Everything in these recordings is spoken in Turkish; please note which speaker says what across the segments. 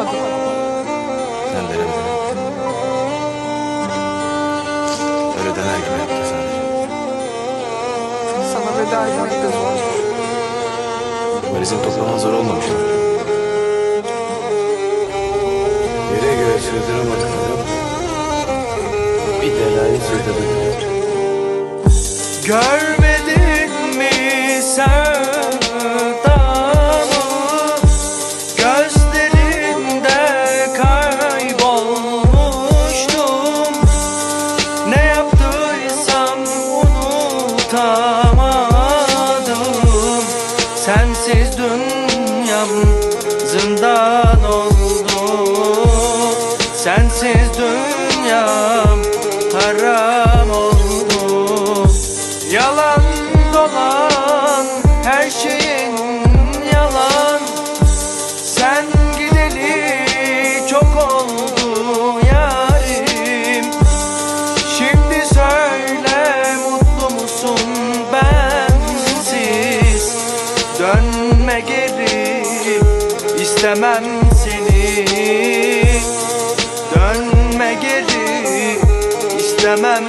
Speaker 1: Yapamadım. Sen denemedin. Öyle
Speaker 2: dener gibi yaptı sadece. Sana veda etmek de zor. Valizin toplaman zor
Speaker 3: olmamıştı. Yere göğe sığdıramadıklarım bir delali sığdırdım. Gör Sensiz dünyam haram oldu. Yalan dolan her şeyin yalan. Sen gideli çok oldu yarim. Şimdi söyle mutlu musun bensiz? Dönme geri istemem seni istemem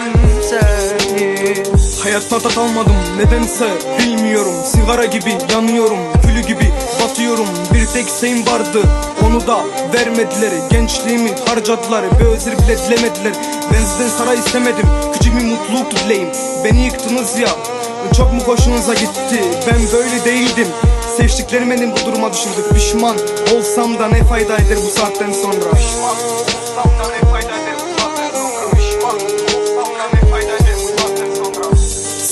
Speaker 3: seni.
Speaker 4: Hayatta tat almadım nedense bilmiyorum. Sigara gibi yanıyorum külü gibi batıyorum. Bir tek sen vardı onu da vermediler. Gençliğimi harcadılar bir özür bile dilemediler. Ben sizden saray istemedim küçük bir mutluluk dileyim. Beni yıktınız ya çok mu hoşunuza gitti? Ben böyle değildim. Seçtiklerim beni bu duruma düşürdü Pişman olsam da ne fayda eder bu saatten sonra? Pişman olsam da ne fayda eder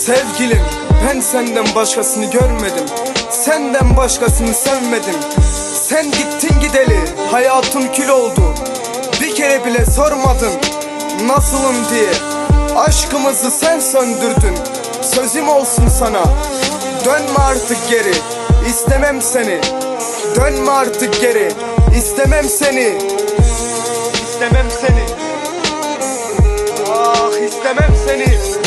Speaker 4: Sevgilim ben senden başkasını görmedim. Senden başkasını sevmedim. Sen gittin gideli hayatım kül oldu. Bir kere bile sormadın nasılım diye. Aşkımızı sen söndürdün Sözüm olsun sana. Dönme artık geri istemem seni. Dönme artık geri istemem seni. İstemem seni. Ah istemem seni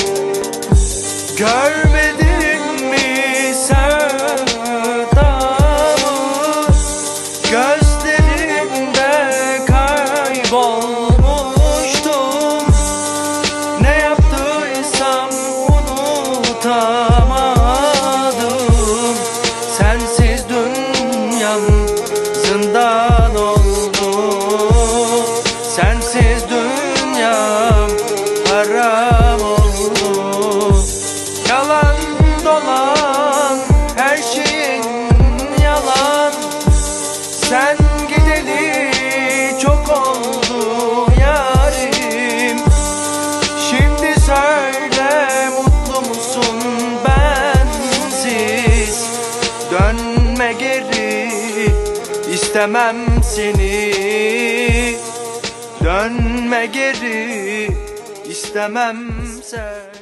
Speaker 3: Görmedin mi sevdamı Gözlerinde kaybolmuştum. Ne yaptıysam unutamadım. Sensiz dünyam zindan istemem seni. Dönme geri istemem seni